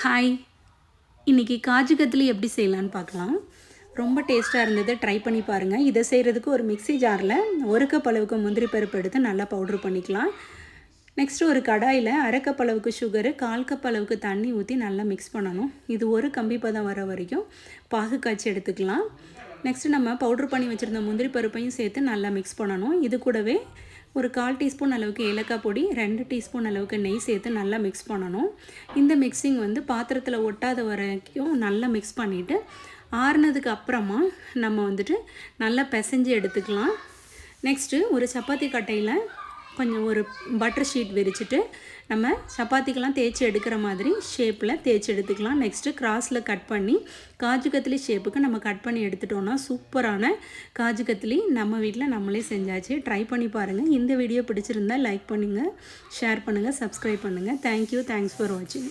Hi இன்றைக்கி காஜு கத்திலி எப்படி செய்யலான்னு பார்க்கலாம். ரொம்ப டேஸ்ட்டாக இருந்தது ட்ரை பண்ணி பாருங்கள் இதை செய்கிறதுக்கு ஒரு மிக்ஸி ஜாரில் ஒரு கப் அளவுக்கு முந்திரி பருப்பு எடுத்து நல்லா பவுட்ரு பண்ணிக்கலாம். நெக்ஸ்ட்டு ஒரு கடாயில் அரை கப் அளவுக்கு சுகரு கால் கப் அளவுக்கு தண்ணி ஊற்றி நல்லா மிக்ஸ் பண்ணணும். இது ஒரு கம்பி பதம் வர வரைக்கும் பாகு காய்ச்சி எடுத்துக்கலாம். நெக்ஸ்ட்டு நம்ம பவுட்ரு பண்ணி வச்சுருந்த முந்திரி பருப்பையும் சேர்த்து நல்லா மிக்ஸ் பண்ணணும். இது கூடவே ஒரு கால் டீஸ்பூன் அளவுக்கு ஏலக்காய் பொடி ரெண்டு டீஸ்பூன் அளவுக்கு நெய் சேர்த்து நல்லா மிக்ஸ் பண்ணணும். இந்த மிக்சிங் வந்து பாத்திரத்தில் ஒட்டாத வரைக்கும் நல்லா மிக்ஸ் பண்ணிவிட்டு ஆறுனதுக்கு அப்புறமா நம்ம வந்துட்டு நல்லா பிசைஞ்சு எடுத்துக்கலாம். நெக்ஸ்ட்டு ஒரு சப்பாத்தி கட்டையில் கொஞ்சம் ஒரு பட்டர் ஷீட் விரிச்சிட்டு நம்ம சப்பாத்திக்கெலாம் தேய்ச்சி எடுக்கிற மாதிரி ஷேப்பில் தேய்ச்சி எடுத்துக்கலாம். நெக்ஸ்ட்டு கிராஸில் கட் பண்ணி காஜு கத்திலி ஷேப்புக்கு நம்ம கட் பண்ணி எடுத்துட்டோன்னா சூப்பரான காஜு கத்திலி நம்ம வீட்டில் நம்மளே செஞ்சாச்சு. ட்ரை பண்ணி பாருங்கள் இந்த வீடியோ பிடிச்சிருந்தா லைக் பண்ணுங்கள் ஷேர் பண்ணுங்கள் சப்ஸ்கிரைப் பண்ணுங்கள் தேங்க்யூ தேங்க்ஸ் ஃபார் வாட்சிங்